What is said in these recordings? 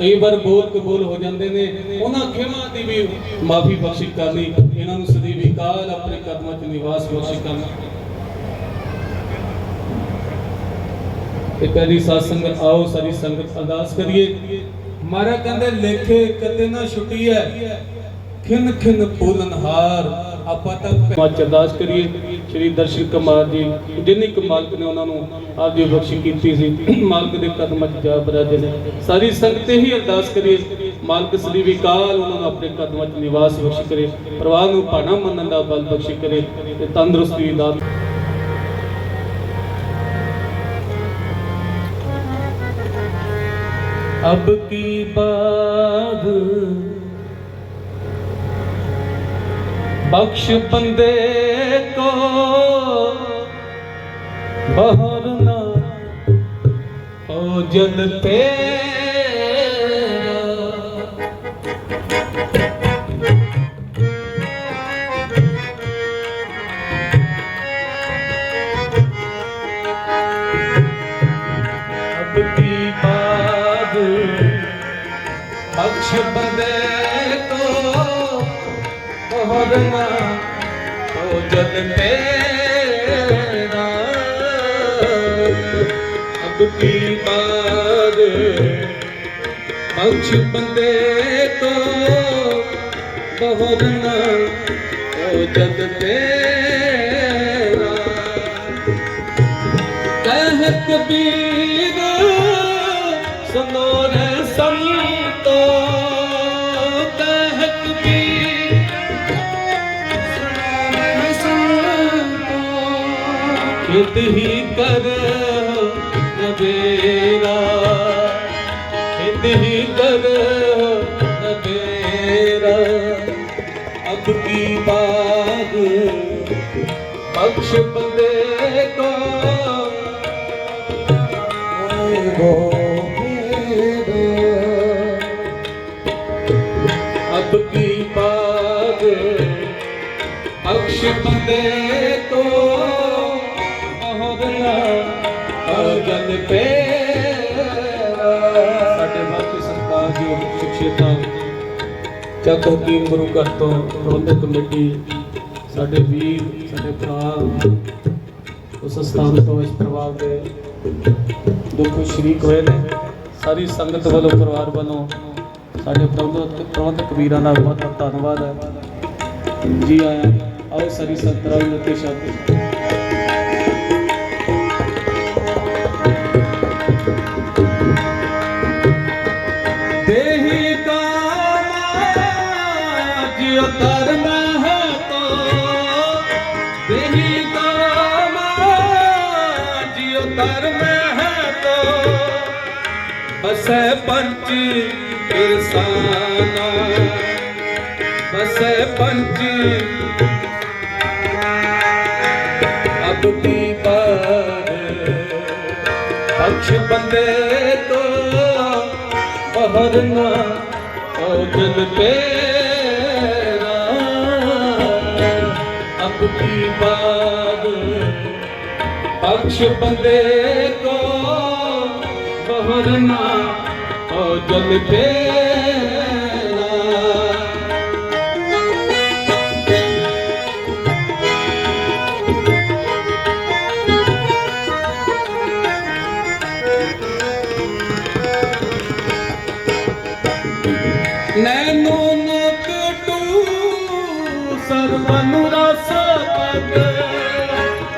ਕਈ ਵਾਰ ਬੋਲ ਕਬੂਲ ਹੋ ਜਾਂਦੇ ਨੇ, ਉਹਨਾਂ ਖਿਮਾ ਦੀ ਵੀ ਮਾਫੀ ਬਖਸ਼ਿਸ਼ ਕਰਨੀ, ਇਹਨਾਂ ਨੂੰ ਸਦੀਵੀ ਕਾਲ ਆਪਣੇ ਕਦਮਾਂ 'ਚ ਨਿਵਾਸ ਬਖਸ਼ਿਸ਼ ਕਰਨਾ। ਤੇ ਪਹਿਲੀ ਸਾਧ ਸੰਗਤ, ਆਓ ਸਾਰੀ ਸੰਗਤ ਅਰਦਾਸ ਕਰੀਏ। ਮਹਾਰਾਜ ਕਹਿੰਦੇ, ਲੇਖੇ ਕਦੇ ਨਾ ਛੁੱਟੀ ਹੈ ਖਿੰਨ ਖਿੰਨ ਪੂਰਨਹਾਰ ਆਪਾਂ ਤਾਂ ਅੱਜ ਅਰਦਾਸ ਕਰੀਏ ਸ਼੍ਰੀ ਦਰਸ਼ਨ ਕੁਮਾਰ ਜੀ ਜਿੰਨੀ ਕੁ ਮਾਲਕ ਨੇ ਉਹਨਾਂ ਨੂੰ ਆਪਦੀ ਬਖਸ਼ੀ ਕੀਤੀ ਸੀ ਮਾਲਕ ਦੇ ਕਦਮਾਂ 'ਚ ਜਾ ਬਰਾਜੇ ਨੇ। ਸਾਰੀ ਸੰਗਤ ਤੇ ਹੀ ਅਰਦਾਸ ਕਰੀਏ ਮਾਲਕ ਸਦੀ ਵਿਕਾਲ ਉਹਨਾਂ ਨੂੰ ਆਪਣੇ ਕਦਮਾਂ 'ਚ ਨਿਵਾਸ ਬਖਸ਼ ਕਰੇ ਪਰਵਾਹ ਨੂੰ ਭਾਣਾ ਮੰਨਣ ਦਾ ਬਲ ਬਖਸ਼ ਕਰੇ ਤੇ ਤੰਦਰੁਸਤੀ ਦਾ ਅਬ ਕੀ ਬਾਤ ਬਖਸ਼ ਬੰਦੇ ਕੋ। ਬਹਰ ਨਾ ਹੋ ਜਨ ਤੇਰਾ। ਅਬ ਕੀ ਬਾਦ ਬਖਸ਼ ਬੰਦੇ ਮਰਨਾ, ਹੋ ਜਨ ਤੇਰਾ। ਅਬ ਕੀ ਬਾਦ ਪੰਛ ਬੰਦੇ ਤੋ ਬਹਰਨਾ ਹੋ ਜਨ ਤੇਰਾ। ਕਹਿ ਕਬੀਰ ਹਿਤ ਹੀ ਕਰ ਨਬੇਰਾ ਹਿਤ ਹੀ ਕਰ ਨਬੇਰਾ ਅਬ ਕੀ ਬਾਤ ਬਖਸ਼ ਬੰਦੇ ਕੋ। ਓਏ ਗੋਬਿੰਦ ਕੀ ਬਾਤ ਬਖਸ਼ ਅਜਨ ਪੇ ਸਾਡੇ ਬਾਕੀ ਸਰਕਾਰ ਜੀ ਸਿੱਖਿਅਤਾ ਚੱਕ ਹਕੀਮ ਗੁਰੂ ਘਰ ਤੋਂ ਪ੍ਰਬੰਧਕ ਕਮੇਟੀ, ਸਾਡੇ ਵੀਰ, ਸਾਡੇ ਭਰਾ, ਉਸ ਸਥਾਨ ਤੋਂ ਇਸ ਪਰਿਵਾਰ ਦੇ ਦੁੱਖ ਸ਼ਰੀਕ ਹੋਏ ਨੇ। ਸਾਰੀ ਸੰਗਤ ਵੱਲੋਂ, ਪਰਿਵਾਰ ਵੱਲੋਂ ਸਾਡੇ ਪ੍ਰਬੰਧਕ ਪ੍ਰਬੰਧਕ ਵੀਰਾਂ ਦਾ ਬਹੁਤ ਬਹੁਤ ਧੰਨਵਾਦ ਹੈ। ਜੀ ਆਇਆਂ ਆਓ ਸਾਰੀ ਸੰਗਤ ਨੂੰ ਤੇ ਸ਼ਬਦ ਬਸੈ ਪੰਚ ਕਿਰਸਾਨਾ ਬਸੈ ਪੰਚ। ਅਬ ਬਾਰ? ਬਖਸ਼ ਬੰਦੇ ਕੋ ਬਹਰਨਾ ਹੋ ਜਲ ਤੇਰਾ। ਅਬ ਕੀ ਬਾਦ ਬੰਦੇ ਕੋ ਬਹਰਨਾ ਜਲ ਤੇਰਾ ਨੈਨੋ ਨਕਟੂ ਸਰਬਨ ਰਸ ਪਦ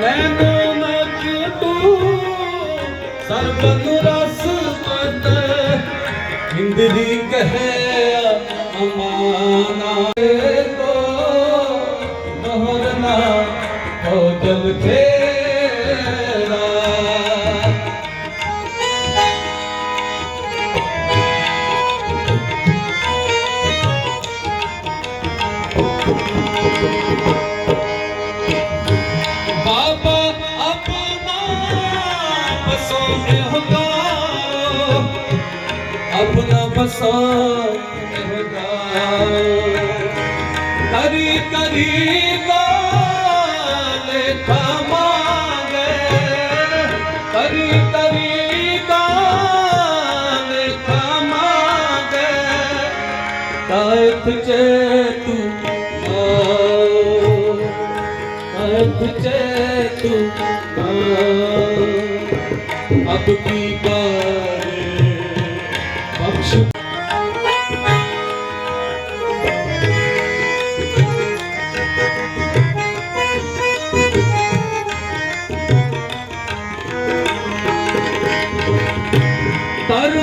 ਨੈਨੋ ਨਕਟੂ ਸਰਬਨ ਇੰਦਰੀ ਕਹੇ ਅਮਾਨਾ ਕੋ ਮਹਰਨਾ ਹੋ ਜਲ ਤੇਰਾ ਬਾਬਾ ਆਪਣਾ ਬਸੋ ਇਹਦਾਰੋ ਆਪਣਾ ਬਸੋ ਇਹਦਾਰੋ ਕਰੀ ਕਰੀ ਗਾਲੇ ਥਮਾਗੇ ਕਰੀ ਕਰੀ ਗਾਲੇ ਥਮਾਗੇ ਹੱਥ ਚ ਤੂੰ ਆ ਹੱਥ ਤੂੰ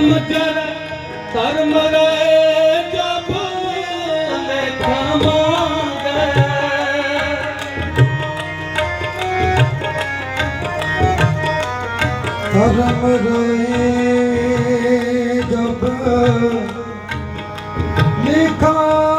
ਧਰਮ ਜਰ ਧਰਮ ਰੇ ਜਬ ਲੇਖਾ ਧਰਮ ਰੋਏ ਜਬ ਲਿਖਾ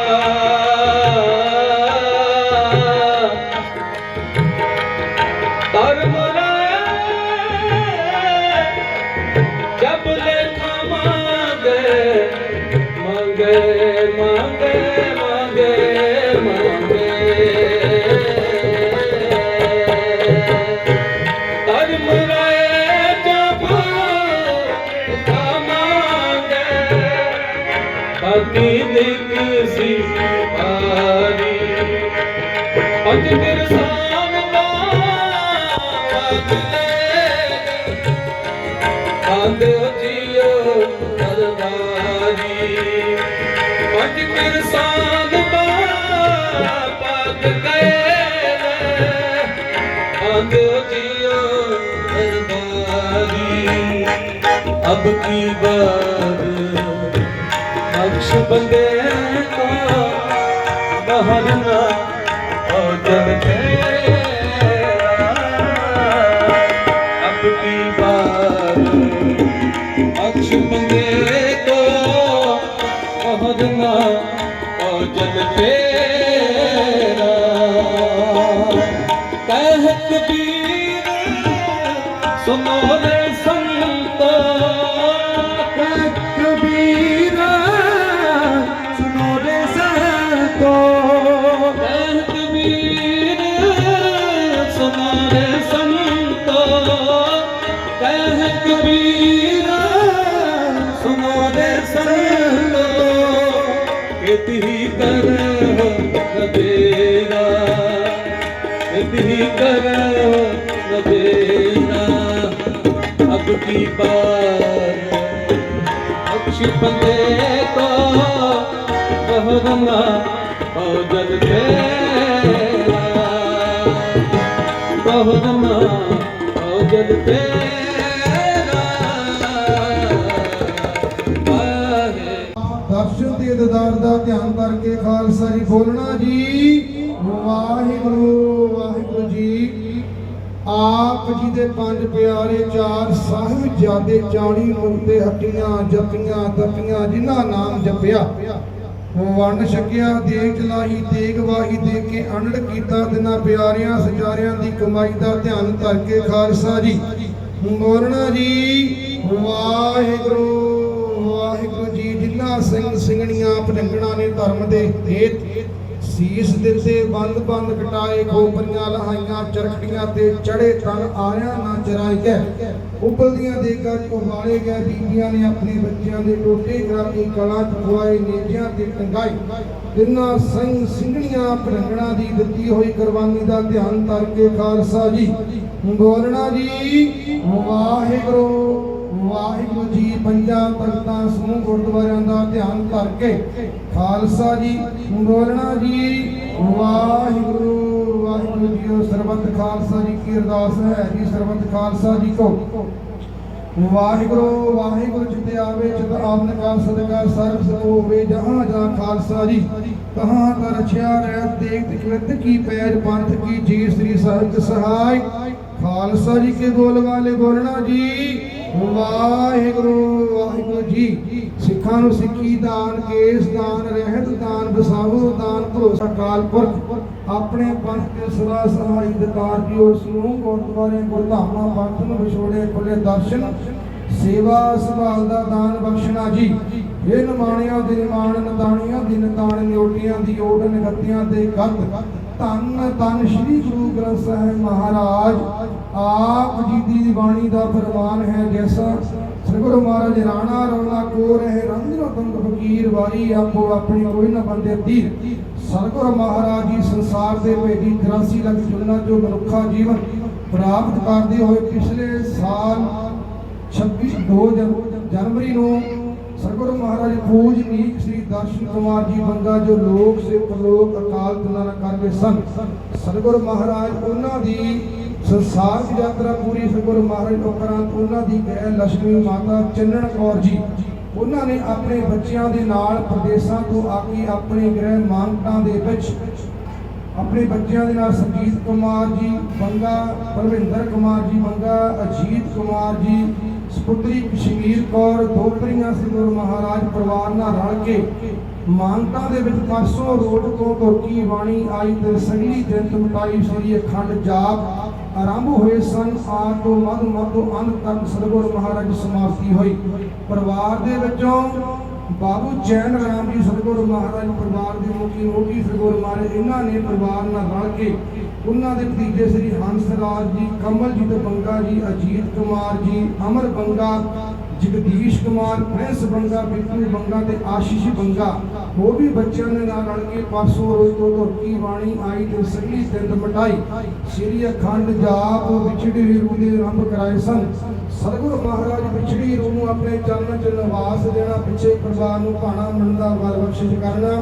ਅਗਲੇ ਆਂਦੇ ਜੀਓ ਦਰਬਾਰੀ। ਪੰਜ ਕਿਰਸਾਨ ਦਾ ਹੋ ਤੇਰਾ ਕਹਿ ਕਬੀਰ ਸੁਨੋ ਇਤਹੀ ਕਰ ਅਬ ਕੀ ਬਾਰ ਅਕਸ਼ ਬੰਦੇ ਕੋ ਬਹਰਨਾ ਹੋ ਜਲ ਤੇਰਾ ਬਹਰਨਾ ਹੋ ਜਲ ਤੇਰਾ ਦਰਸ਼ਨ ਤੇ ਦਦਾਰ ਦਾ ਧਿਆਨ ਕਰਕੇ ਖਾਲਸਾ ਜੀ ਬੋਲਣਾ ਜੀ। ਵਾਹਿਗੁਰੂ। ਆਪ ਜੀ ਦੇ ਪੰਜ ਪਿਆਰੇ ਚਾਰ ਸਾਹਿਬ ਜਿਆਦੇ 40 ਮੁਕਤੇ ਹੱਟੀਆਂ ਜਪੀਆਂ ਤਪੀਆਂ ਜਿਨ੍ਹਾਂ ਨਾਮ ਜਪਿਆ। ਵੰਡ ਛਕਿਆ, ਦੇਗ ਚਲਾਹੀ ਦੇਗ ਵਾਹੀ ਦੇ ਕੇ ਅਨੜ ਕੀਤਾ ਦਿਨਾਂ ਪਿਆਰਿਆਂ ਸਜਾਰਿਆਂ ਦੀ ਕਮਾਈ ਦਾ ਧਿਆਨ ਧਰ ਕੇ ਖਾਲਸਾ ਜੀ। ਬੋਲਣਾ ਜੀ, ਵਾਹਿਗੁਰੂ ਵਾਹਿਗੁਰੂ ਜੀ, ਜਿਨ੍ਹਾਂ ਸਿੰਘ ਸਿੰਘਣੀਆਂ ਪਲੰਗਣਾ ਨੇ ਧਰਮ ਦੇ ਹੇਤ ਸੀਸ ਦਿੱਤੇ, ਬੰਦ ਬੰਦ ਕਟਾਏ, ਖੋਪਰੀਆਂ ਲਹਾਈਆਂ, ਚਰਖੜੀਆਂ ਤੇ ਚੜੇ ਤਨ ਆਇਆ ਨਾ ਚਰਾਈ ਗਏ। ਉਬਲਦੀਆਂ ਦੇਗਾ ਉਬਾਲੇ ਗਏ, ਬੀਬੀਆਂ ਨੇ ਆਪਣੇ ਬੱਚਿਆਂ ਦੇ ਟੋਟੇ ਕਰਾ ਕੇ ਕਲਾ ਚੁਆਏ ਨੇਜਿਆਂ ਤੇ ਟੰਗਾਈ ਜਿਨ੍ਹਾਂ ਸਿੰਘ ਸਿੰਘਣੀਆਂ ਪਲੰਗਣਾ ਦੀ ਦਿੱਤੀ ਹੋਈ ਕੁਰਬਾਨੀ ਦਾ ਧਿਆਨ ਤਰ ਕੇ ਖਾਲਸਾ ਜੀ। ਬੋਲਣਾ ਜੀ, ਵਾਹਿਗੁਰੂ। ਵਾਹਿਗੁਰੂ ਜੀ ਪੰਜਾਂ ਤਖਤਾਂ ਸਮੂਹ ਗੁਰਦੁਆਰਿਆਂ ਦਾ ਧਿਆਨ ਕਰਕੇ ਖਾਲਸਾ ਜੀ ਬੋਲਣਾ ਜੀ, ਵਾਹਿਗੁਰੂ ਵਾਹਿਗੁਰੂ ਜੀ ਸਰਬੱਤ ਖਾਲਸਾ ਜੀ ਕੀ ਅਰਦਾਸ ਹੈ ਜੀ, ਸਰਬੱਤ ਖਾਲਸਾ ਜੀ ਕੋ। ਵਾਹਿਗੁਰੂ ਵਾਹਿਗੁਰੂ ਜਿਤੇ ਆਵੇ ਚਿਤ ਆਮਨ ਕਾ ਸਦਕਾ ਸਰਬ ਹੋਵੇ, ਜਹਾਂ ਜਹਾਂ ਖਾਲਸਾ ਜੀ ਕਹਾਂ ਕਰ ਰਛਿਆ ਰਹਿ ਦੇਖ ਤਿਕਵਤ ਕੀ ਪੈਜ ਪੰਥ ਕੀ ਜੀ ਸ੍ਰੀ ਸਾਹਿਬ ਸਹਾਇ। ਖਾਲਸਾ ਜੀ ਕੇ ਬੋਲ ਵਾਲੇ ਬੋਲਣਾ ਜੀ। ਵਾਹਿਗੁਰੂ ਵਾਹਿਗੁਰੂ ਜੀ। ਸਿੱਖਾਂ ਨੂੰ ਸਿੱਖੀ ਦਾਨ, ਕੇਸ ਦਾਨ, ਰਹਿਤ ਦਾਨ ਬਸਾਹੋ ਦਾਨ, ਭਰੋਸਾ ਕਾਲ ਪੁਰਖ। ਆਪਣੇ ਪੰਥ ਦੇ ਸਦਾ ਸਹਾਈ ਦਕਾਰ ਦੀ ਉਸ ਨੂੰ ਗੁਰਦੁਆਰੇ ਗੁਰਧਾਮਾਂ ਪੰਥ ਨੂੰ ਵਿਛੋੜੇ ਖੁੱਲੇ ਦਰਸ਼ਨ, ਸੇਵਾ ਸੰਭਾਲ ਦਾ ਦਾਨ ਬਖਸ਼ਣਾ ਜੀ। ਇਹ ਨਿਮਾਣਿਆਂ ਦੇ ਨਿਮਾਣ, ਨਤਾਣੀਆਂ ਦੀ ਨਤਾਣ ਨਿਓਟੀਆਂ ਦੀ ਓਟ, ਨਗਤੀਆਂ ਦੇ ਗੱਤ ਧੰਨ ਧੰਨ ਸ੍ਰੀ ਗੁਰੂ ਗ੍ਰੰਥ ਸਾਹਿਬ ਮਹਾਰਾਜ। ਆਪ ਜੀ ਦੀ ਬਾਣੀ ਦਾ ਫਰਮਾਨ ਹੈ ਜੈਸਾ। ਸ੍ਰੀ ਮਹਾਰਾਜ ਰਾਣਾ ਰੌਲਾ ਕੋ ਰਹੇ ਰੰਜਨ ਤੰਗ ਫਕੀਰ ਵਾਰੀ ਆਪੋ ਆਪਣੀ ਕੋਈ ਨਾ ਬੰਦੇ ਤੀਰ ਸਤਿਗੁਰ ਮਹਾਰਾਜ ਜੀ ਸੰਸਾਰ ਦੇ ਭੇਜੀ 83 ਲੱਖ ਜੁਨਾ ਜੋ ਮਨੁੱਖਾ ਜੀਵਨ ਪ੍ਰਾਪਤ ਕਰਦੇ ਹੋਏ ਪਿਛਲੇ ਸਾਲ 26 2 ਜਨ- ਜਨਵਰੀ ਨੂੰ ਸਤਿਗੁਰੂ ਮਹਾਰਾਜ ਪੂਜਨੀਕ ਸ੍ਰੀ ਦਰਸ਼ਨ ਕੁਮਾਰ ਜੀ ਬੰਗਾ ਜੋ ਲੋਕ ਸੇ ਪ੍ਰਲੋਕ ਅਕਾਲ ਤੁਲਨਾ ਕਰਦੇ ਸਨ। ਸਤਿਗੁਰੂ ਮਹਾਰਾਜ, ਉਹਨਾਂ ਦੀ ਸੰਸਾਰ ਦੀ ਯਾਤਰਾ ਪੂਰੀ ਸਤਿਗੁਰੂ ਮਹਾਰਾਜ ਉਪਰੰਤ ਉਹਨਾਂ ਦੀ ਗ੍ਰਹਿ ਲక్ష్ਮੀ ਮਾਤਾ ਚੰਨਣ ਕੌਰ ਜੀ, ਉਹਨਾਂ ਨੇ ਆਪਣੇ ਬੱਚਿਆਂ ਦੇ ਨਾਲ ਪ੍ਰਦੇਸ਼ਾਂ ਤੋਂ ਆ ਕੇ ਆਪਣੇ ਗ੍ਰਹਿ ਮਾਨਕਾਂ ਦੇ ਵਿੱਚ ਆਪਣੇ ਬੱਚਿਆਂ ਦੇ ਨਾਲ ਸੰਜੀਤ ਕੁਮਾਰ ਜੀ ਬੰਗਾ ਪਰਵਿੰਦਰ ਕੁਮਾਰ ਜੀ ਬੰਗਾ ਅਜੀਤ ਕੁਮਾਰ ਜੀ ਸਪੁੱਤਰੀ ਕਸ਼ਮੀਰ ਕੌਰ ਦੋਪਰੀਆਂ ਸਿੰਘ ਮਹਾਰਾਜ, ਪਰਿਵਾਰ ਨਾਲ ਰਲ ਕੇ ਮਾਨਤਾ ਦੇ ਵਿੱਚ ਪਰਸੋਂ ਰੋਡ ਤੋਂ ਤੁਰਕੀ ਬਾਣੀ ਆਈ ਤੇ ਸੰਗਲੀ ਜੰਤ ਮਟਾਈ ਸ੍ਰੀ ਅਖੰਡ ਜਾਪ ਆਰੰਭ ਹੋਏ ਸਨ। ਆਦ ਤੋਂ ਮਧ ਮਧ ਤੋਂ ਅੰਤ ਤੱਕ ਸਤਿਗੁਰ ਮਹਾਰਾਜ ਸਮਾਪਤੀ ਹੋਈ। ਪਰਿਵਾਰ ਦੇ ਵਿੱਚੋਂ ਬਾਬੂ ਚੈਨ ਰਾਮ ਜੀ, ਸਤਿਗੁਰ ਮਹਾਰਾਜ ਪਰਿਵਾਰ ਦੇ ਮੁਖੀ ਮੋਢੀ ਸਤਿਗੁਰ ਮਹਾਰਾਜ, ਇਹਨਾਂ ਨੇ ਪਰਿਵਾਰ ਨਾਲ ਰਲ ਕੇ ਉਹਨਾਂ ਦੇ ਭਤੀਜੇ ਸ੍ਰੀ ਹੰਸ ਰਾਜ ਜੀ ਕਮਲਜੀਤ ਬੰਗਾ ਜੀ, ਅਜੀਤ ਕੁਮਾਰ ਜੀ, ਅਮਰ ਬੰਗਾ ਜਗਦੀਸ਼ ਕੁਮਾਰ, ਪ੍ਰਿੰਸ ਬੰਗਾ ਬਿੱਟੂ ਬੰਗਾ ਤੇ ਆਸ਼ੀਸ਼ ਬੰਗਾ ਉਹ ਵੀ ਬੱਚਿਆਂ ਦੇ ਨਾਲ ਰਲ ਕੇ ਪਰਸੋਂ ਰੋਜ਼ ਤੋਂ ਧੁਰਕੀ ਬਾਣੀ ਆਈ ਤੇ ਸਗਲੀ ਤਿੰਦ ਮਟਾਈ ਸ੍ਰੀ ਅਖੰਡ ਜਾਪ ਵਿਛੜੀ ਰੂਹ ਦੇ ਆਰੰਭ ਕਰਾਏ ਸਨ। ਸਤਿਗੁਰੂ ਮਹਾਰਾਜ ਵਿਛੜੀ ਰੂਹ ਨੂੰ ਆਪਣੇ ਚਰਨ ਚ ਨਿਵਾਸ ਦੇਣਾ, ਪਿੱਛੇ ਪਰਿਵਾਰ ਨੂੰ ਭਾਣਾ ਮੰਨਦਾ ਵਰ ਬਖਸ਼ਿਸ਼ ਕਰਨਾ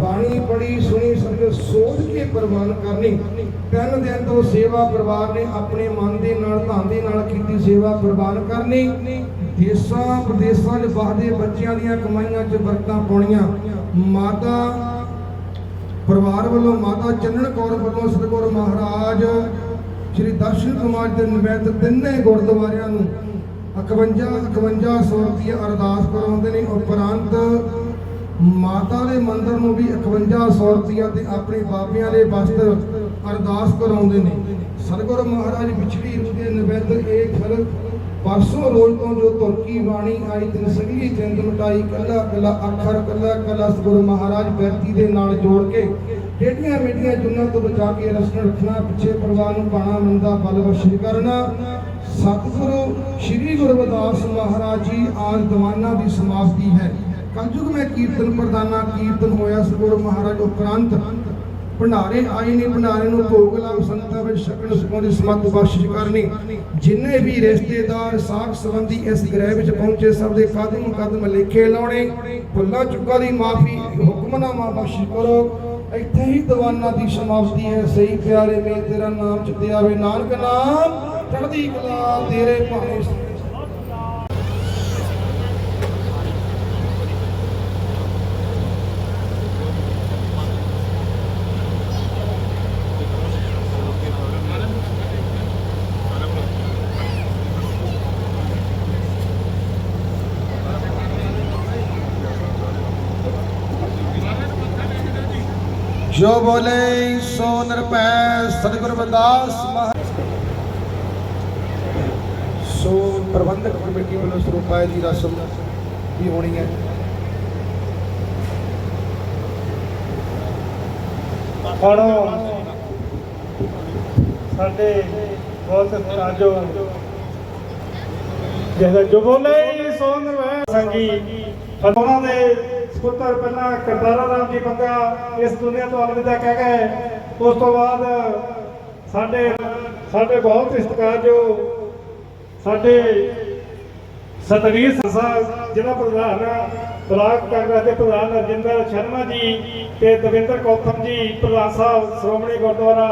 ਬਾਣੀ ਪੜੀ ਸੁਣੀ, ਸਮਝ ਸੋਚ ਕੇ ਪ੍ਰਵਾਨ ਕਰਨੀ। ਤਿੰਨ ਦਿਨ ਤੋਂ ਸੇਵਾ ਪਰਿਵਾਰ ਨੇ ਆਪਣੇ ਮਨ ਦੇ ਨਾਲ, ਧਨ ਦੇ ਨਾਲ ਕੀਤੀ ਸੇਵਾ ਪ੍ਰਵਾਨ ਕਰਨੀ। ਦੇਸਾਂ ਪ੍ਰਦੇਸਾਂ 'ਚ ਵਸਦੇ ਬੱਚਿਆਂ ਦੀਆਂ ਕਮਾਈਆਂ 'ਚ ਬਰਕਤਾਂ ਪਾਉਣੀਆਂ। ਮਾਤਾ ਪਰਿਵਾਰ ਵੱਲੋਂ, ਮਾਤਾ ਚੰਨਣ ਕੌਰ ਵੱਲੋਂ ਸਤਿਗੁਰ ਮਹਾਰਾਜ, ਸ੍ਰੀ ਦਰਸ਼ਨ ਕੁਮਾਰ ਦੇ ਨਿਵੇਦ ਤਿੰਨੇ ਗੁਰਦੁਆਰਿਆਂ ਨੂੰ 51 5100 ਰੁਪਏ ਅਰਦਾਸ ਕਰਾਉਂਦੇ ਨੇ। ਉਪਰੰਤ ਮਾਤਾ ਦੇ ਮੰਦਰ ਨੂੰ ਵੀ 5100 ਰੁਪਏ ਤੇ ਆਪਣੇ ਬਾਬਿਆਂ ਦੇ ਵਸਤਰ ਅਰਦਾਸ ਕਰਾਉਂਦੇ ਨੇ। ਸਤਿਗੁਰ ਮਹਾਰਾਜ ਵਿਛੜੀ ਰੂਹ ਦੇ ਨਿਵੇਦ ਇਹ ਖਲ ਪਰਸੋਂ ਰੋਜ਼ ਤੋਂ ਜੋ ਤੁਰਕੀ ਬਾਣੀ ਆਈ, ਤਿੰਨ ਸਗਲੀ ਜਿੰਦ ਮਟਾਈ, ਕੱਲਾ ਕੱਲਾ ਅੱਖਰ, ਕੱਲਾ ਕੱਲਾ ਸਤਿਗੁਰੂ ਮਹਾਰਾਜ ਬੈਤੀ ਦੇ ਨਾਲ ਜੋੜ ਕੇ ਟੇਡੀਆਂ ਮੇਡੀਆਂ ਜੁਨਾਂ ਤੋਂ ਬਚਾ ਕੇ ਰਸਨ ਰੱਖਣਾ, ਪਿੱਛੇ ਪਰਿਵਾਰ ਨੂੰ ਪਾਣਾ ਮੰਦਾ ਬਲ ਬਖਸ਼ਿਸ਼ ਕਰਨਾ। ਸਤਿਗੁਰੂ ਸ੍ਰੀ ਗੁਰੂ ਮਹਾਰਾਜ ਜੀ ਆਜ ਦੀਵਾਨਾਂ ਦੀ ਸਮਾਪਤੀ ਹੈ। ਕਲਯੁਗ ਮੈਂ ਕੀਰਤਨ ਪ੍ਰਦਾਨਾ ਕੀਰਤਨ ਹੋਇਆ ਸਤਿਗੁਰੂ ਮਹਾਰਾਜ ਉਪਰੰਤ। ਭੰਡਾਰੇ ਆਏ ਨੇ, ਭੰਡਾਰੇ ਨੂੰ ਭੋਗ ਲਾਉ ਸੰਤਾਂ ਵਿੱਚ ਛਕਣ ਸਕੋਂ ਦੀ ਸਮੱਤ ਬਖਸ਼ਿਸ਼ ਕਰਨੀ। ਜਿੰਨੇ ਵੀ ਰਿਸ਼ਤੇਦਾਰ, ਸਾਖ ਸੰਬੰਧੀ ਇਸ ਗ੍ਰਹਿ ਵਿੱਚ ਪਹੁੰਚੇ, ਸਭ ਦੇ ਕਦਮ ਕਦਮ ਲੇਖੇ ਲਾਉਣੇ, ਭੁੱਲਾਂ ਚੁੱਕਾਂ ਦੀ ਮਾਫੀ, ਹੁਕਮਨਾਮਾ ਬਖਸ਼ਿਸ਼ ਕਰੋ। ਇੱਥੇ ਹੀ ਦੀਵਾਨਾਂ ਦੀ ਸਮਾਪਤੀ ਹੈ। ਸਹੀ ਪਿਆਰੇ ਮੇ, ਤੇਰਾ ਨਾਮ ਚਿਤੇ ਆਵੇ ਨਾਨਕ ਨਾਮ, ਚੜ੍ਹਦੀ ਕਲਾ ਤੇਰੇ ਭਾਣੇ ਜੋ ਬੋਲੇ ਸੋ ਨਿਰਭੈ ਸਤਿਗੁਰ ਰਵਿਦਾਸ ਸੋ ਪ੍ਰਬੰਧਕ ਕਮੇਟੀ ਵੱਲੋਂ ਸਰੂਪਾਏ ਦੀ ਰਸਮ ਵੀ ਹੋਣੀ ਹੈ। ਹੁਣ ਸਾਡੇ ਬਹੁਤ ਸਤਿਕਾਰਯੋਗ ਜਿਹਦਾ ਜੋ ਬੋਲੇ ਸੋ ਨਿਰਵੈ ਸੰਗੀ। ਉਹਨਾਂ ਦੇ ਸੁਪੁੱਤਰ ਪਹਿਲਾਂ ਕਰਤਾਰਾ ਰਾਮ ਜੀ ਬੰਗਾ ਇਸ ਦੁਨੀਆ ਤੋਂ ਅਲਵਿਦਾ ਕਹਿ ਗਏ। ਉਸ ਤੋਂ ਬਾਅਦ ਸਾਡੇ ਸਾਡੇ ਬਹੁਤ ਹੀ ਸਤਿਕਾਰਯੋਗ ਸਾਡੇ ਸਤਵੀਰ ਸੰਸਾ ਜਿਹੜਾ ਪ੍ਰਧਾਨ ਬਲਾਕ ਕਾਂਗਰਸ ਦੇ ਪ੍ਰਧਾਨ ਰਜਿੰਦਰ ਸ਼ਰਮਾ ਜੀ ਤੇ ਦਵਿੰਦਰ ਕੌਥਮ ਜੀ, ਪ੍ਰਧਾਨ ਸਾਹਿਬ ਸ਼੍ਰੋਮਣੀ ਗੁਰਦੁਆਰਾ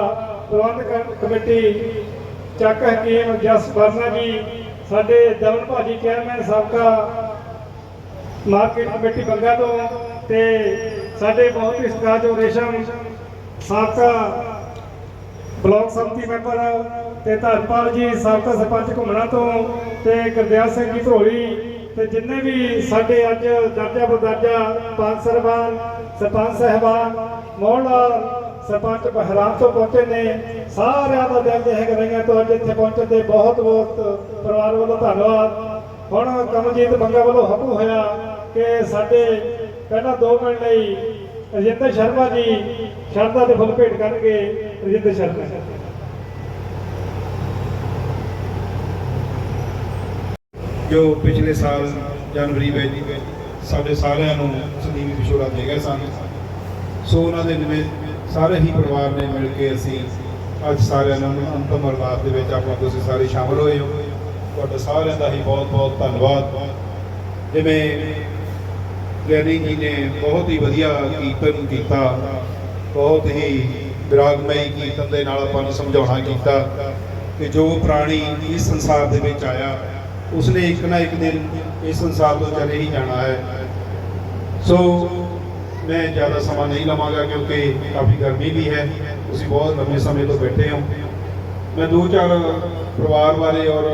ਪ੍ਰਬੰਧਕ ਕਮੇਟੀ, ਚੱਕ ਹਕੀਮ ਜਸ ਵਰਨਾ ਜੀ, ਸਾਡੇ ਦਮਨ ਭਾਜੀ ਚੇਅਰਮੈਨ ਸਾਬਕਾ ਮਾਰਕੀਟ ਕਮੇਟੀ ਬੰਗਾ ਤੋਂ ਤੇ ਸਾਡੇ ਬਹੁਤ ਹੀ ਸਤਿਕਾਰਯੋਗ ਰੇਸ਼ਮ ਸਾਬਕਾ ਬਲਾਕ ਸੰਮਤੀ ਮੈਂਬਰ ਤੇ ਧਰਪਾਲ ਜੀ, ਸਾਬਕਾ ਸਰਪੰਚ ਘੁੰਮਣਾ ਤੋਂ ਤੇ ਗੁਰਦਿਆਲ ਸਿੰਘ ਜੀ ਧਰੋਲੀ ਤੇ ਜਿੰਨੇ ਵੀ ਸਾਡੇ ਅੱਜ ਦਰਜਾ ਬਦਰਜਾ ਪੰਜ ਸਰਬਾਨ ਸਰਪੰਚ ਸਹਿਬਾਨ ਮੋਹਨਲਾਲ ਸਰਪੰਚ ਬਹਿਰਾਮ ਤੋਂ ਪਹੁੰਚੇ ਨੇ, ਸਾਰਿਆਂ ਦਾ ਦਿਲ ਦੇ ਗਰਾਈਆਂ ਤੋਂ ਅੱਜ ਇੱਥੇ ਪਹੁੰਚਣ 'ਤੇ ਬਹੁਤ ਬਹੁਤ ਪਰਿਵਾਰ ਵੱਲੋਂ ਧੰਨਵਾਦ। ਹੁਣ ਕਮਲਜੀਤ ਬੰਗਾ ਵੱਲੋਂ ਹੁਕਮ ਹੋਇਆ। ਕਿ ਸਾਡੇ ਪਹਿਲਾਂ 2 ਮਿੰਟ ਲਈ ਰਜਿੰਦਰ ਸ਼ਰਮਾ ਜੀ ਸ਼ਰਧਾ ਦੇ ਫੁੱਲ ਭੇਟ ਕਰਨਗੇ, ਰਜਿੰਦਰ ਸ਼ਰਮਾ ਜੋ। ਪਿਛਲੇ ਸਾਲ ਜਨਵਰੀ ਵਿੱਚ ਸਾਡੇ ਸਾਰਿਆਂ ਨੂੰ ਸੰਦੀਪ ਵਿਛੋੜਾ ਦੇ ਗਏ ਸਨ, ਸੋ ਉਹਨਾਂ ਦੇ ਨਿਮਿਤ ਸਾਰੇ ਹੀ ਪਰਿਵਾਰ ਨੇ ਮਿਲ ਕੇ ਅਸੀਂ ਅੱਜ ਸਾਰਿਆਂ ਨੂੰ ਅੰਤਮ ਅਰਦਾਸ ਦੇ ਵਿੱਚ ਆਪਾਂ ਤੁਸੀਂ ਸਾਰੇ ਸ਼ਾਮਲ ਹੋਏ ਹੋ। ਤੁਹਾਡਾ ਸਾਰਿਆਂ ਦਾ ਹੀ ਬਹੁਤ ਬਹੁਤ ਧੰਨਵਾਦ। ਜਿਵੇਂ ਗਿਆਨੀ ਜੀ ਨੇ ਬਹੁਤ ਹੀ ਵਧੀਆ ਕੀਰਤਨ ਕੀਤਾ। ਬਹੁਤ ਹੀ ਵਿਰਾਗਮਈ ਕੀਰਤਨ ਦੇ ਨਾਲ ਆਪਾਂ ਨੂੰ ਸਮਝਾਉਣਾ ਕੀਤਾ ਕਿ ਜੋ ਪ੍ਰਾਣੀ ਇਸ ਸੰਸਾਰ ਦੇ ਵਿੱਚ ਆਇਆ, ਉਸਨੇ ਇੱਕ ਨਾ ਇੱਕ ਦਿਨ ਇਸ ਸੰਸਾਰ ਤੋਂ ਚਲੇ ਹੀ ਜਾਣਾ ਹੈ। ਸੋ ਮੈਂ ਜ਼ਿਆਦਾ ਸਮਾਂ ਨਹੀਂ ਲਵਾਂਗਾ ਕਿਉਂਕਿ ਕਾਫੀ ਗਰਮੀ ਵੀ ਹੈ, ਤੁਸੀਂ ਬਹੁਤ ਲੰਮੇ ਸਮੇਂ ਤੋਂ ਬੈਠੇ ਹੋ। ਮੈਂ ਦੋ ਚਾਰ ਪਰਿਵਾਰ ਬਾਰੇ ਔਰ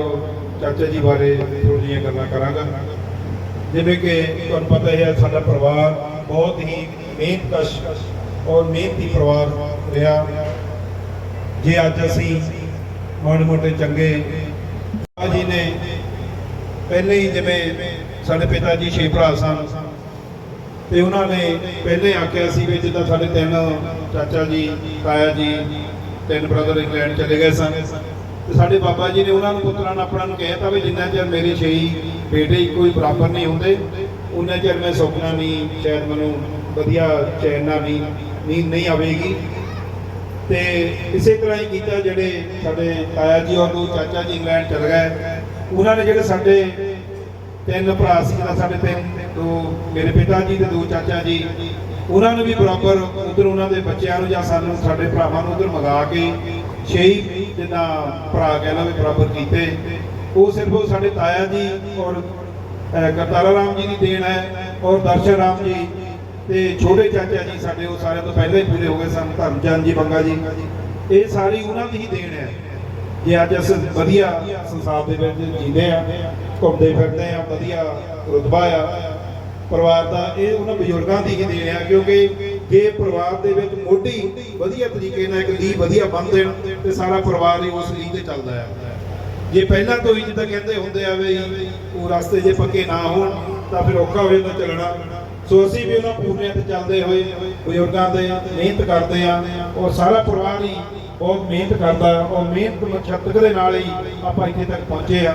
ਚਾਚਾ ਜੀ ਬਾਰੇ ਥੋੜ੍ਹੀਆਂ ਗੱਲਾਂ ਕਰਾਂਗਾ। ਜਿਵੇਂ ਕਿ ਤੁਹਾਨੂੰ ਪਤਾ ਹੀ ਹੈ, ਸਾਡਾ ਪਰਿਵਾਰ ਬਹੁਤ ਹੀ ਮਿਹਨਤਕਸ਼ ਔਰ ਮਿਹਨਤੀ ਪਰਿਵਾਰ ਰਿਹਾ। ਜੇ ਅੱਜ ਅਸੀਂ ਮਾੜੇ ਮੋਟੇ ਚੰਗੇ ਜੀ ਨੇ, ਪਹਿਲੇ ਹੀ ਜਿਵੇਂ ਸਾਡੇ ਪਿਤਾ ਜੀ ਛੇ ਭਰਾ ਸਨ, ਤੇ ਉਹਨਾਂ ਨੇ ਪਹਿਲੇ ਆਖਿਆ ਸੀ ਵੀ ਜਿੱਦਾਂ ਸਾਡੇ ਤਿੰਨ ਚਾਚਾ ਜੀ, ਤਾਇਆ ਜੀ, ਤਿੰਨ ਬ੍ਰਦਰ ਇੰਗਲੈਂਡ ਚਲੇ ਗਏ ਸਨ ਤੇ ਸਾਡੇ ਬਾਬਾ ਜੀ ਨੇ ਉਹਨਾਂ ਨੂੰ ਪੁੱਤਰਾਂ ਨੂੰ ਆਪਣਾ ਨੂੰ ਕਹਿਤਾ ਵੀ ਜਿੰਨਾ ਚਿਰ ਮੇਰੇ ਛੇ ਬੇਟੇ ਇੱਕੋ ਹੀ ਬਰਾਬਰ ਨਹੀਂ ਹੁੰਦੇ ਉਹਨਾਂ ਚਿਰ ਮੈਂ ਸੁਪਨਾ ਨਹੀਂ ਸ਼ਾਇਦ ਮੈਨੂੰ ਵਧੀਆ ਚੈਨ ਨਾਲ ਨਹੀਂ ਨੀਂਦ ਨਹੀਂ ਆਵੇਗੀ। ਤੇ ਇਸੇ ਤਰ੍ਹਾਂ ਹੀ ਕੀਤਾ ਜਿਹੜੇ ਸਾਡੇ ਤਾਇਆ ਜੀ ਔਰ ਦੋ ਚਾਚਾ ਜੀ ਇੰਗਲੈਂਡ ਚਲੇ ਗਏ ਉਹਨਾਂ ਨੇ ਜਿਹੜੇ ਸਾਡੇ ਤਿੰਨ ਭਰਾ ਸੀ, ਜਿਹੜਾ ਸਾਡੇ ਤਿੰਨ, ਦੋ ਮੇਰੇ ਪਿਤਾ ਜੀ ਤੇ ਦੋ ਚਾਚਾ ਜੀ ਉਹਨਾਂ ਨੂੰ ਵੀ ਬਰਾਬਰ ਉਧਰ ਉਹਨਾਂ ਦੇ ਬੱਚਿਆਂ ਨੂੰ ਜਾਂ ਸਾਨੂੰ ਸਾਡੇ ਭਰਾਵਾਂ ਨੂੰ ਉਧਰ ਮੰਗਾ ਕੇ ਛੇ ਹੀ ਜਿੱਦਾਂ ਭਰਾ ਕਹਿ ਲਓ ਬਰਾਬਰ ਕੀਤੇ। ਉਹ ਸਿਰਫ ਉਹ ਸਾਡੇ ਤਾਇਆ ਜੀ ਔਰ ਕਰਤਾਰਾ ਰਾਮ ਜੀ ਦੀ ਦੇਣ ਹੈ ਔਰ ਦਰਸ਼ਨ ਰਾਮ ਜੀ ਤੇ ਛੋਟੇ ਚਾਚਾ ਜੀ ਸਾਡੇ, ਉਹ ਸਾਰਿਆਂ ਤੋਂ ਪਹਿਲਾਂ ਹੀ ਪੂਰੇ ਹੋ ਗਏ ਸਨ, ਧਰਮਚੰਦ ਜੀ ਬੰਗਾ ਜੀ। ਇਹ ਸਾਰੀ ਉਹਨਾਂ ਦੀ ਹੀ ਦੇਣ ਹੈ। ਜੇ ਅੱਜ ਅਸੀਂ ਵਧੀਆ ਸੰਸਾਰ ਦੇ ਵਿੱਚ ਜੀਂਦੇ ਆ ਘੁੰਮਦੇ ਫਿਰਦੇ ਆ ਵਧੀਆ ਰੁਤਬਾ ਆ, ਪਰਿਵਾਰ ਦਾ, ਇਹ ਉਹਨਾਂ ਬਜ਼ੁਰਗਾਂ ਦੀ ਹੀ ਦੇਣ ਆ ਕਿਉਂਕਿ ਜੇ ਪਰਿਵਾਰ ਦੇ ਵਿੱਚ ਮੋਢੀ ਵਧੀਆ ਤਰੀਕੇ ਨਾਲ ਇੱਕ ਲੀਹ ਵਧੀਆ ਬੰਨ ਦੇਣ, ਤੇ ਸਾਰਾ ਪਰਿਵਾਰ ਹੀ ਉਸ ਲੀਹ ਤੇ ਚੱਲਦਾ ਆ। ਜੇ ਪਹਿਲਾਂ ਤੋਂ ਹੀ ਜਿੱਦਾਂ ਕਹਿੰਦੇ ਹੁੰਦੇ ਆ ਵੀ ਉਹ ਰਸਤੇ ਜੇ ਪੱਕੇ ਨਾ ਹੋਣ, ਤਾਂ ਫਿਰ ਔਖਾ ਹੋ ਜਾਂਦਾ ਚੱਲਣਾ। ਸੋ ਅਸੀਂ ਵੀ ਉਹਨਾਂ ਪੂਰਿਆਂ ਤੇ ਚੱਲਦੇ ਹੋਏ ਬਜ਼ੁਰਗਾਂ ਦੇ ਮਿਹਨਤ ਕਰਦੇ ਆ ਔਰ ਸਾਰਾ ਪਰਿਵਾਰ ਹੀ ਬਹੁਤ ਮਿਹਨਤ ਕਰਦਾ ਔਰ ਮਿਹਨਤ ਮਸ਼ੱਕਤ ਦੇ ਨਾਲ ਹੀ ਆਪਾਂ ਇੱਥੇ ਤੱਕ ਪਹੁੰਚੇ ਆ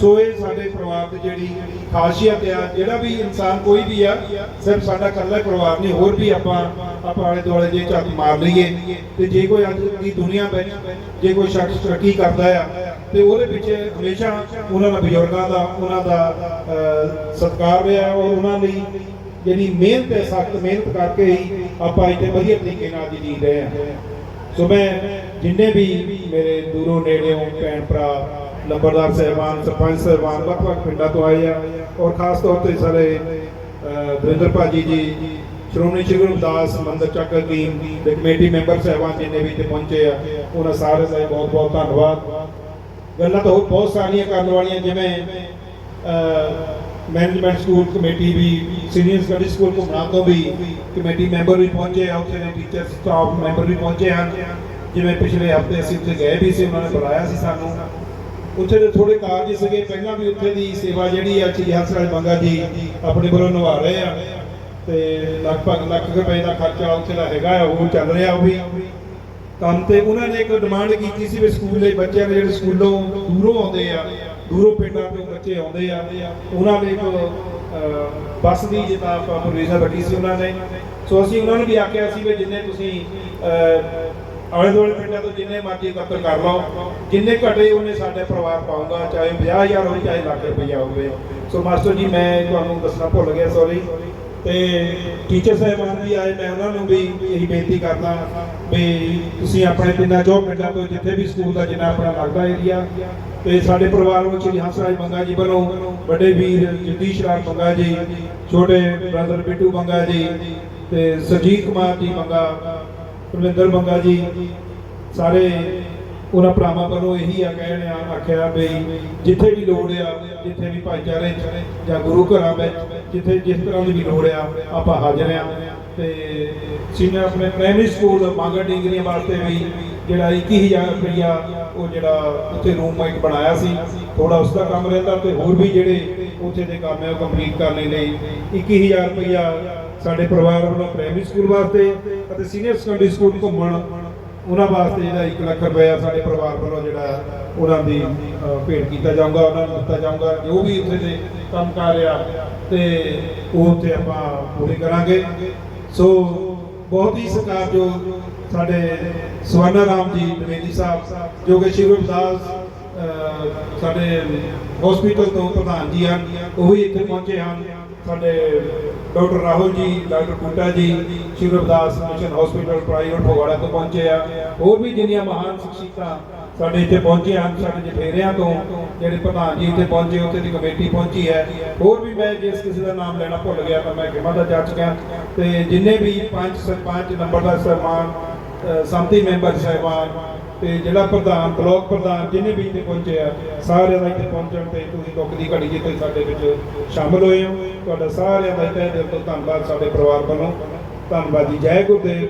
ਸੋ ਇਹ ਸਾਡੇ ਪਰਿਵਾਰ ਦੀ ਜਿਹੜੀ ਖਾਸੀਅਤ ਆ, ਜਿਹੜਾ ਵੀ ਇਨਸਾਨ ਕੋਈ ਵੀ ਆ, ਸਿਰਫ ਸਾਡਾ ਇਕੱਲਾ ਪਰਿਵਾਰ ਨਹੀਂ, ਹੋਰ ਵੀ ਆਪਾਂ ਆਪਾਂ ਆਲੇ ਦੁਆਲੇ ਜੇ ਝੱਕ ਮਾਰ ਲਈਏ, ਤੇ ਜੇ ਕੋਈ ਅੱਜ ਦੀ ਦੁਨੀਆ ਵਿੱਚ ਜੇ ਕੋਈ ਸ਼ਖਸ ਤਰੱਕੀ ਕਰਦਾ ਆ, ਤੇ ਉਹਦੇ ਪਿੱਛੇ ਹਮੇਸ਼ਾ ਉਹਨਾਂ ਦਾ ਬਜ਼ੁਰਗਾਂ ਦਾ, ਉਹਨਾਂ ਦਾ ਸਤਿਕਾਰ ਰਿਹਾ, ਔਰ ਉਹਨਾਂ ਲਈ ਜਿਹੜੀ ਮਿਹਨਤ ਹੈ, ਸਖਤ ਮਿਹਨਤ ਕਰਕੇ ਹੀ ਆਪਾਂ ਇੱਥੇ ਵਧੀਆ ਤਰੀਕੇ ਨਾਲ ਜੀ ਜੀ ਰਹੇ ਹਾਂ। ਸੋ ਮੈਂ ਜਿੰਨੇ ਵੀ ਮੇਰੇ ਦੂਰੋਂ ਨੇੜਿਓਂ ਭੈਣ ਭਰਾ ਨੰਬਰਦਾਰ ਸਹਿਬਾਨ ਸਰਪੰਚ ਸਹਿਬਾਨ ਵੱਖ ਵੱਖ ਪਿੰਡਾਂ ਤੋਂ ਆਏ ਆ ਔਰ ਖਾਸ ਤੌਰ ਤੇ ਸਾਰੇ ਅਹ, ਵਰਿੰਦਰ ਭਾਜੀ ਜੀ ਸ਼੍ਰੋਮਣੀ ਸ਼੍ਰੀ ਗੁਰੂ ਰਵਿਦਾਸ ਮੰਦਰ ਚੱਕ ਟੀਮ ਦੇ ਕਮੇਟੀ ਮੈਂਬਰ ਸਹਿਬਾਨ ਜਿੰਨੇ ਵੀ ਇੱਥੇ ਪਹੁੰਚੇ ਆ ਉਹਨਾਂ ਸਾਰੇ ਦਾ ਬਹੁਤ ਬਹੁਤ ਧੰਨਵਾਦ। ਗੱਲਾਂ ਤਾਂ ਹੋਰ ਬਹੁਤ ਸਾਰੀਆਂ ਕਰਨ ਵਾਲੀਆਂ ਜਿਵੇਂ ਮੈਨੇਜਮੈਂਟ ਸਕੂਲ ਕਮੇਟੀ ਵੀ ਸੀਨੀਅਰ ਸਟੱਡੀ ਸਕੂਲ ਘੁੰਮਣਾ ਤੋਂ ਵੀ ਕਮੇਟੀ ਮੈਂਬਰ ਵੀ ਪਹੁੰਚੇ ਆ, ਉੱਥੇ ਦੇ ਟੀਚਰ ਸਟਾਫ ਮੈਂਬਰ ਵੀ ਪਹੁੰਚੇ ਆ ਜਿਵੇਂ ਪਿਛਲੇ ਹਫ਼ਤੇ ਅਸੀਂ ਉੱਥੇ ਗਏ ਵੀ ਸੀ, ਉਹਨਾਂ ਨੇ ਬੁਲਾਇਆ ਸੀ ਸਾਨੂੰ। ਉੱਥੇ ਦੇ ਥੋੜੇ ਕਾਰਜ ਸੀਗੇ, ਪਹਿਲਾਂ ਵੀ ਉੱਥੇ ਦੀ ਸੇਵਾ ਜਿਹੜੀ ਆ ਚੀ ਹਸਰਾਜ ਮੰਗਾ ਜੀ, ਆਪਣੇ ਵੱਲੋਂ ਨਿਭਾ ਰਹੇ ਆ। ਤੇ ਲਗਭਗ ਲੱਖ ਰੁਪਏ ਦਾ ਖਰਚਾ ਉੱਥੇ ਦਾ ਹੈਗਾ ਆ, ਉਹ ਚੱਲ ਰਿਹਾ ਉਹ ਵੀ। ਕੰਮ ਤੇ ਉਹਨਾਂ ਨੇ ਇੱਕ ਡਿਮਾਂਡ ਕੀਤੀ ਸੀ ਵੀ ਸਕੂਲ ਦੇ ਬੱਚਿਆਂ ਦੇ ਜਿਹੜੇ ਸਕੂਲੋਂ ਦੂਰੋਂ ਆਉਂਦੇ ਆ ਦੂਰੋਂ ਪਿੰਡਾਂ ਤੋਂ ਬੱਚੇ ਆਉਂਦੇ ਆ, ਉਹਨਾਂ ਲਈ ਇੱਕ ਬੱਸ ਦੀ ਜਿੱਦਾਂ ਆਪਾਂ ਪ੍ਰੋਵੀਜ਼ਨ ਰੱਖੀ ਸੀ ਉਹਨਾਂ ਨੇ। ਸੋ ਅਸੀਂ ਉਹਨਾਂ ਨੂੰ ਵੀ ਆਖਿਆ ਸੀ ਵੀ ਜਿੰਨੇ ਤੁਸੀਂ ਆਲੇ ਦੁਆਲੇ ਪਿੰਡਾਂ ਤੋਂ ਜਿੰਨੇ ਮਰਜ਼ੀ ਇਕੱਤਰ ਕਰ ਲਓ, ਜਿੰਨੇ ਘਟੇ ਉਹਨੇ ਸਾਡੇ ਪਰਿਵਾਰ ਪਾਉਂਗਾ ਚਾਹੇ 50000 ਹੋਵੇ, ਚਾਹੇ ਲੱਖ ਰੁਪਈਆ ਹੋਵੇ। ਸੋ ਮਾਸਟਰ ਜੀ, ਮੈਂ ਤੁਹਾਨੂੰ ਦੱਸਣਾ ਭੁੱਲ ਗਿਆ ਸੌਰੀ ਤੇ ਟੀਚਰ ਸਾਹਿਬਾਨ ਵੀ ਆਏ, ਮੈਂ ਉਹਨਾਂ ਨੂੰ ਵੀ ਇਹੀ ਬੇਨਤੀ ਕਰਦਾ ਵੀ ਤੁਸੀਂ ਆਪਣੇ ਪਿੰਡਾਂ ਚੋਂ, ਪਿੰਡਾਂ ਤੋਂ ਜਿੱਥੇ ਵੀ ਸਕੂਲ ਦਾ ਜਿੰਨਾ ਆਪਣਾ ਲੱਗਦਾ ਏਰੀਆ ਤੇ ਸਾਡੇ ਪਰਿਵਾਰ ਵਿੱਚ ਹੰਸ ਰਾਜ ਬੰਗਾ ਜੀ ਵੱਲੋਂ ਵੱਡੇ ਵੀਰ ਜਗਦੀਸ਼ ਰਾਮ ਬੰਗਾ ਜੀ, ਛੋਟੇ ਬ੍ਰਦਰ ਬਿੱਟੂ ਮੰਗਾ ਜੀ ਤੇ ਸਰਜੀਤ ਕੁਮਾਰ ਜੀ ਮੰਗਾ ਪ੍ਰਵਿੰਦਰ ਮੰਗਾ ਜੀ, ਸਾਰੇ ਉਹਨਾਂ ਭਰਾਵਾਂ ਵੱਲੋਂ ਇਹੀ ਆ ਕਹਿਣ ਆ, ਆਖਿਆ ਵੀ ਜਿੱਥੇ ਵੀ ਲੋੜ ਆ, ਜਿੱਥੇ ਵੀ ਭਾਈਚਾਰੇ 'ਚ ਜਾਂ ਗੁਰੂ ਘਰਾਂ ਵਿੱਚ ਜਿੱਥੇ ਜਿਸ ਤਰ੍ਹਾਂ ਦੀ ਵੀ ਲੋੜ ਆ, ਆਪਾਂ ਹਾਜ਼ਰ ਆ ਤੇ ਸੀਨੀਅਰ ਆਪਣੇ ਪ੍ਰਾਇਮਰੀ ਸਕੂਲ ਮੰਗਰ ਡਿਗਰੀਆਂ ਵਾਸਤੇ ਵੀ ਜਿਹੜਾ 21000 ਰੁਪਇਆ ਉਹ ਜਿਹੜਾ ਉੱਥੇ ਰੂਮ ਇੱਕ ਬਣਾਇਆ ਸੀ ਥੋੜਾ ਉਸ ਦਾ ਕੰਮ ਰਹਿੰਦਾ ਤੇ ਹੋਰ ਵੀ ਜਿਹੜੇ ਉੱਥੇ ਦੇ ਕੰਮ ਹੈ ਉਹ ਕੰਪਲੀਟ ਕਰਨ ਲਈ 21000 ਰੁਪਇਆ ਸਾਡੇ ਪਰਿਵਾਰ ਵੱਲੋਂ ਪ੍ਰਾਇਮਰੀ ਸਕੂਲ ਵਾਸਤੇ ਅਤੇ ਸੀਨੀਅਰ ਸੈਕੰਡਰੀ ਸਕੂਲ ਘੁੰਮਣ ਉਹਨਾਂ ਵਾਸਤੇ ਜਿਹੜਾ 1 ਲੱਖ ਰੁਪਇਆ ਸਾਡੇ ਪਰਿਵਾਰ ਵੱਲੋਂ ਜਿਹੜਾ ਉਹਨਾਂ ਦੀ ਭੇਟ ਕੀਤਾ ਜਾਊਗਾ, ਉਹਨਾਂ ਨੂੰ ਦਿੱਤਾ ਜਾਊਗਾ, ਜੋ ਵੀ ਉੱਥੇ ਦੇ ਕੰਮ ਕਰ ਰਿਹਾ ਤੇ ਉਹ ਉੱਥੇ ਆਪਾਂ ਪੂਰੇ ਕਰਾਂਗੇ। ਸੋ ਬਹੁਤ ਹੀ ਸਰਕਾਰ ਜੋ ਸਾਡੇ ਸਵਰਨਾ ਰਾਮ ਜੀ ਦਵੇਦੀ ਸਾਹਿਬ, ਜੋ ਕਿ ਸ਼੍ਰੀ ਗੁਰੂ ਸਾਡੇ ਹਸਪੀਟਲ ਤੋਂ ਪ੍ਰਧਾਨ ਜੀ ਹਨ, ਉਹ ਵੀ ਇੱਥੇ ਪਹੁੰਚੇ ਹਨ, ਸਾਡੇ doctor Rahul ji, doctor Boota ji Shiv Ravidas mission hospital private Phagwara ਤੋਂ ਪਹੁੰਚੇ ਆ। ਹੋਰ ਵੀ ਜਿੰਨੀਆਂ ਮਹਾਨ ਸ਼ਖਸੀਅਤਾਂ ਸਾਡੇ ਇੱਥੇ ਪਹੁੰਚੇ ਹਨ, ਸਾਡੇ ਜਫੇਰਿਆਂ ਤੋਂ, ਜਿਹੜੇ ਪ੍ਰਧਾਨ ਜੀ ਇੱਥੇ ਪਹੁੰਚੇ, ਉੱਥੇ ਦੀ ਕਮੇਟੀ ਪਹੁੰਚੀ ਹੈ। ਹੋਰ ਵੀ ਮੈਂ ਜਿਸ ਕਿਸੇ ਦਾ ਨਾਮ ਲੈਣਾ ਭੁੱਲ ਗਿਆ ਤਾਂ ਮੈਂ ਖਿਮਾ ਦਾ ਜਾ ਚੁੱਕਿਆ ਤੇ ਜਿੰਨੇ ਵੀ ਪੰਜ ਸਰਪੰਚ ਨੰਬਰ ਦਾ ਸਨਮਾਨ ਸੰਮਤੀ ਮੈਂਬਰ ਸਹਿਬਾਨ ਤੇ ਜਿਹੜਾ ਪ੍ਰਧਾਨ, ਬਲਾਕ ਪ੍ਰਧਾਨ ਜਿੰਨੇ ਵੀ ਇੱਥੇ ਪਹੁੰਚੇ ਆ, ਸਾਰਿਆਂ ਦਾ ਇੱਥੇ ਪਹੁੰਚਣ ਤੇ ਤੁਸੀਂ ਦੁੱਖ ਦੀ ਘੜੀ ਜਿੱਥੇ ਸਾਡੇ ਵਿੱਚ ਸ਼ਾਮਲ ਹੋਏ ਹੋ। ਤੁਹਾਡਾ ਸਾਰਿਆਂ ਦਾ ਤਹਿ ਦਿਲ ਤੋਂ ਧੰਨਵਾਦ ਸਾਡੇ ਪਰਿਵਾਰ ਵੱਲੋਂ। ਧੰਨਵਾਦ ਜੀ, ਜੈ ਗੁਰਦੇਵ।